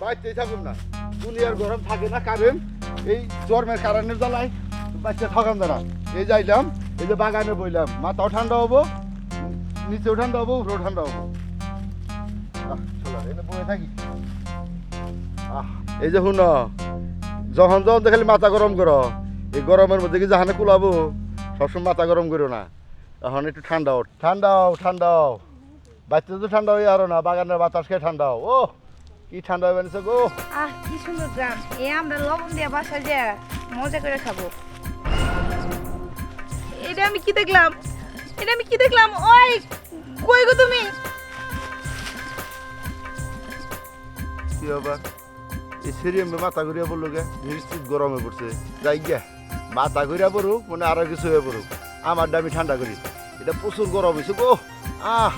বাইতেই থাকুন না। দুনিয়ার গরম থাকে না কারেন্ট এই গরমের কারণের জ্বালায় বাচ্চা ঠকান দাঁড়া এই যাইলাম, এই যে বাগানে বইলাম। মাথাও ঠান্ডা হব, নিচেও ঠান্ডা হব, উপরেও ঠান্ডা হব। এই যে শুন, যখন যখন দেখালি মাথা গরম করো, এই গরমের মধ্যে কি জাহানে কুলাবো? সবসময় মাথা গরম করো না। এখন একটু ঠান্ডাও ঠান্ডাও ঠান্ডাও বাচ্চা তো ঠান্ডা হয়ে আরও না, বাগানের বাতাস খেয়ে ঠান্ডাও ও কি ঠান্ডা হয়ে বেড়েছে গো? আহ কি সুন্দর গ্রাম এ আমরা লবণ দিয়ে বাসা যে মজা করে খাব। এটা আমি কি দেখলাম? এটা আমি কি দেখলাম? ওই কই গো তুমি? কি আবার এই সিরিয়াম মাথা ঘুরিয়া পড়ল গে নিশ্চিত গরমে পড়ছে। যাই গিয়া মাথা ঘুরিয়া পড়ুক মানে আরও কিছু হয়ে পড়ুক। আমার দামি ঠান্ডা করি। এটা প্রচুর গরম হয়েছে গো। আহ!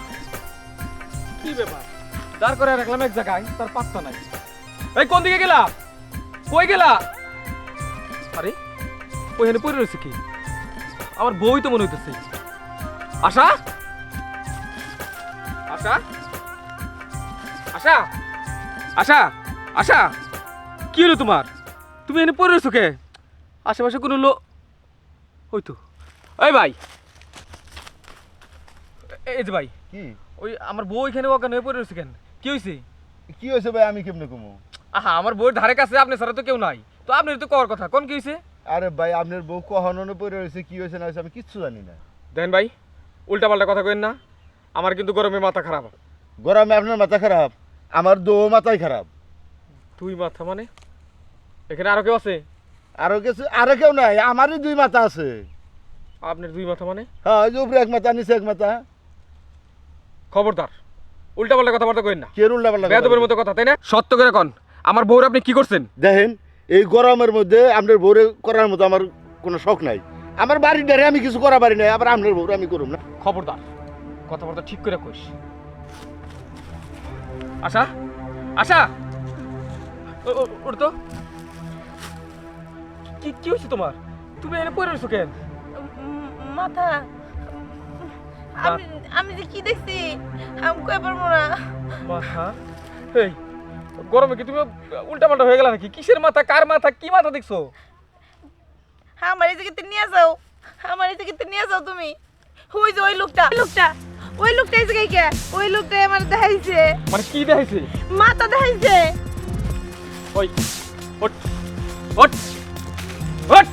কি ব্যাপার? দাঁড় করে রাখলাম এক জায়গায় তার পাত্তা নাই। এই কোন দিকে গেলা? কই গেলা? আরে ওইখানে পড়ে রয়েছে কি? আমার বই তো মনে হইতেছে। আশা? আশা? আশা? আশা? আশা? কি হলো তোমার? তুমি এনে পড়ে রয়েছো কে? আশেপাশে কোনো লো ওই তো। এই ভাই। এই যে ভাই। ওই আমার বউ এখানে ওখানে পড়ে রয়েছে কেন? কি হয়েছে কি হয়েছে ভাই আমি কেমনে কমু? আহা আমার বউয়ের ধারে কাছে আপনি ছাড়া তো কেউ নাই। তো আপনার তো কর কথা কোন কি হয়েছে আরে ভাই আপনার বউ কখনো পড়ে রয়েছে কি হয়েছে না হয়েছে আমি কিচ্ছু জানি না। দেখেন ভাই উল্টা পাল্টা কথা কইন না। আমার কিন্তু গরমে মাথা খারাপ। গরমে আপনার মাথা খারাপ আমার দো মাথাই খারাপ। দুই মাথা মানে? এখানে আরও কেউ আছে? আরও কিছু আরও কেউ নাই আমারই দুই মাথা আছে। আপনার দুই মাথা মানে? হ্যাঁ ওই যে উপরে এক মাথা নিচে এক মাথা। খবরদার। উল্টা পাল্টা কথাবার্তা কইন না। কে উল্টা পাল্টা বেদবের মতো কথা তাই না? সত্য করে কন আমার বউর আপনি কি করছেন? দেখেন এই গরমের মধ্যে আপনার বউরে করার মতো আমার কোনো শখ নাই। আমার বাড়ির ডারে আমি কিছু করা পারি নাই আবার আপনার বউরে আমি করুম না। খবরদার কথাবার্তা ঠিক করে কইস। আশা? আশা? ও- ও- তো কি কি হয়েছে তোমার? তুমি এনে পড়ে রয়েছো কেন? মাথা আমি আমি যে কি দেখছি আমি কই পারব না? মাথা এই গরমে কি তুমি উল্টা পাল্টা হয়ে গেল নাকি? কিসের মাথা কার মাথা কি মাথা দেখছ? আমার এই জায়গাতে নিয়ে যাও। আমার এই জায়গাতে নিয়ে যাও তুমি। ওই যে ওই লোকটা লোকটা ওই লোকটা এই জায়গায় কে ওই লোকটাই আমার দেখাইছে। মানে কি দেখাইছে? মাথা দেখাইছে। ওই ওঠ ওঠ ওঠ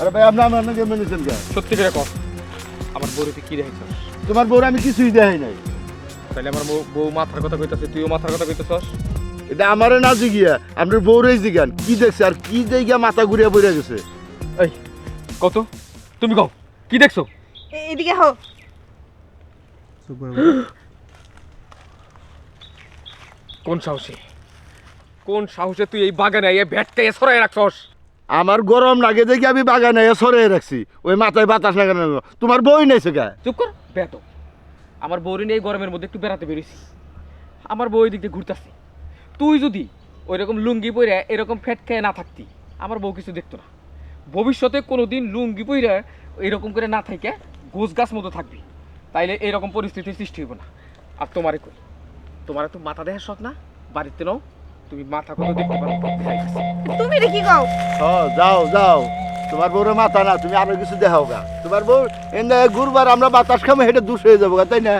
আরে ভাই আপনি আমার নাকি মেনেছেন কে? সত্যি করে কর আমার বউরিতে কি দেখাইছ তোমার বউরে আমি কিছুই দেখাই নাই। তাহলে আমার বউ- মাথার কথা কইতাছে তুইও মাথার কথা কইতাছস? এটা আমারে না জিগিয়া আপনার বউরে জিগান। কি দেখছে আর কি দেখিয়া মাথা ঘুরিয়া পড়ে গেছে? এই কত? তুমি কও কি দেখছ? এদিকে হো কোন সাহসে? কোন সাহসে তুই এই বাগানে এই ভ্যাটকে সরাই রাখছস? আমার গরম লাগে দেখি আমি বাগানে সরে রাখছি। ওই মাথায় বাতাস লাগানো তোমার বই নেই গা চুপ কর বেতো আমার বউরি নিয়ে এই গরমের মধ্যে একটু বেড়াতে বেরিয়েছি আমার বউ দিক দিয়ে ঘুরতেছি। তুই যদি ওই রকম লুঙ্গি পরে এরকম ফ্যাট খেয়ে না থাকতি, আমার বউ কিছু দেখতো না। ভবিষ্যতে কোনো দিন লুঙ্গি পরে এরকম করে না থাকে গোছ গাছ মতো থাকবি। তাইলে এরকম পরিস্থিতির সৃষ্টি হইব না। আর তোমারে কই? তোমার তো মাথা দেখার শখ না? বাড়িতে নাও। তুমি মাথা কত দেখতে পারো। তুমি এটা কি কও? হ যাও যাও। তোমার বউরে মাথা না তুমি আরও কিছু দেখাও গা। তোমার বউ এনে গুরুবার আমরা বাতাস খামে হেঁটে দুষ হয়ে যাব গা তাই না?